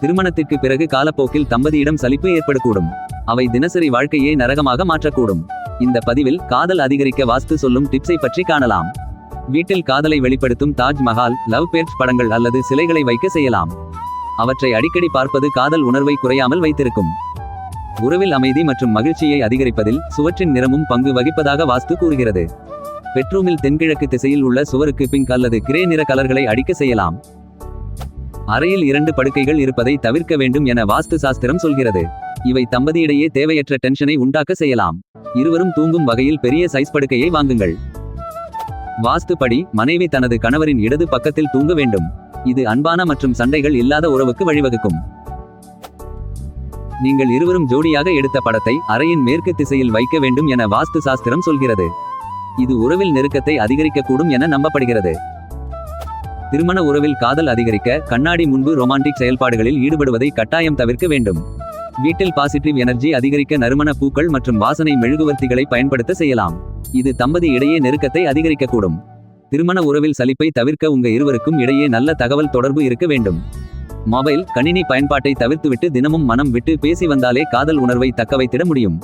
திருமணத்திற்கு பிறகு காலப்போக்கில் தம்பதியிடம் சலிப்பு ஏற்படக்கூடும். அவை தினசரி வாழ்க்கையை நரகமாக மாற்றக்கூடும். இந்த பதிவில் காதல் அதிகரிக்க வாஸ்து சொல்லும் டிப்ஸை பற்றி காணலாம். வீட்டில் காதலை வெளிப்படுத்தும் தாஜ் மஹால் லவ் பேர்ட்ஸ் படங்கள் அல்லது சிலைகளை வைக்க செய்யலாம். அவற்றை அடிக்கடி பார்ப்பது காதல் உணர்வை குறையாமல் வைத்திருக்கும். உறவில் அமைதி மற்றும் மகிழ்ச்சியை அதிகரிப்பதில் சுவற்றின் நிறமும் பங்கு வகிப்பதாக வாஸ்து கூறுகிறது. பெட்ரூமில் தென்கிழக்கு திசையில் உள்ள சுவருக்கு பிங்க் அல்லது கிரே நிற கலர்களை அடிக்க செய்யலாம். அறையில் இரண்டு படுக்கைகள் இருப்பதை தவிர்க்க வேண்டும் என வாஸ்து சாஸ்திரம் சொல்கிறது. இவை தம்பதியிடையே தேவையற்ற டென்ஷனை உண்டாக்க செய்யலாம். இருவரும் தூங்கும் வகையில் பெரிய சைஸ் படுக்கையை வாங்குங்கள். வாஸ்து படி மனைவி தனது கணவரின் இடது பக்கத்தில் தூங்க வேண்டும். இது அன்பான மற்றும் சண்டைகள் இல்லாத உறவுக்கு வழிவகுக்கும். நீங்கள் இருவரும் ஜோடியாக எடுத்த படத்தை அறையின் மேற்கு திசையில் வைக்க வேண்டும் என வாஸ்து சாஸ்திரம் சொல்கிறது. இது உறவில் நெருக்கத்தை அதிகரிக்கக்கூடும் என நம்பப்படுகிறது. திருமண உறவில் காதல் அதிகரிக்க கண்ணாடி முன்பு ரொமான்டிக் செயல்பாடுகளில் ஈடுபடுவதை கட்டாயம் தவிர்க்க வேண்டும். வீட்டில் பாசிட்டிவ் எனர்ஜி அதிகரிக்க நறுமண பூக்கள் மற்றும் வாசனை மெழுகுவர்த்திகளை பயன்படுத்த செய்யலாம். இது தம்பதி இடையே நெருக்கத்தை அதிகரிக்கக்கூடும். திருமண உறவில் சலிப்பை தவிர்க்க உங்க இருவருக்கும் இடையே நல்ல தகவல் தொடர்பு இருக்க வேண்டும். மொபைல் கணினி பயன்பாட்டை தவிர்த்துவிட்டு தினமும் மனம் விட்டு பேசி வந்தாலே காதல் உணர்வை தக்க வைத்திட முடியும்.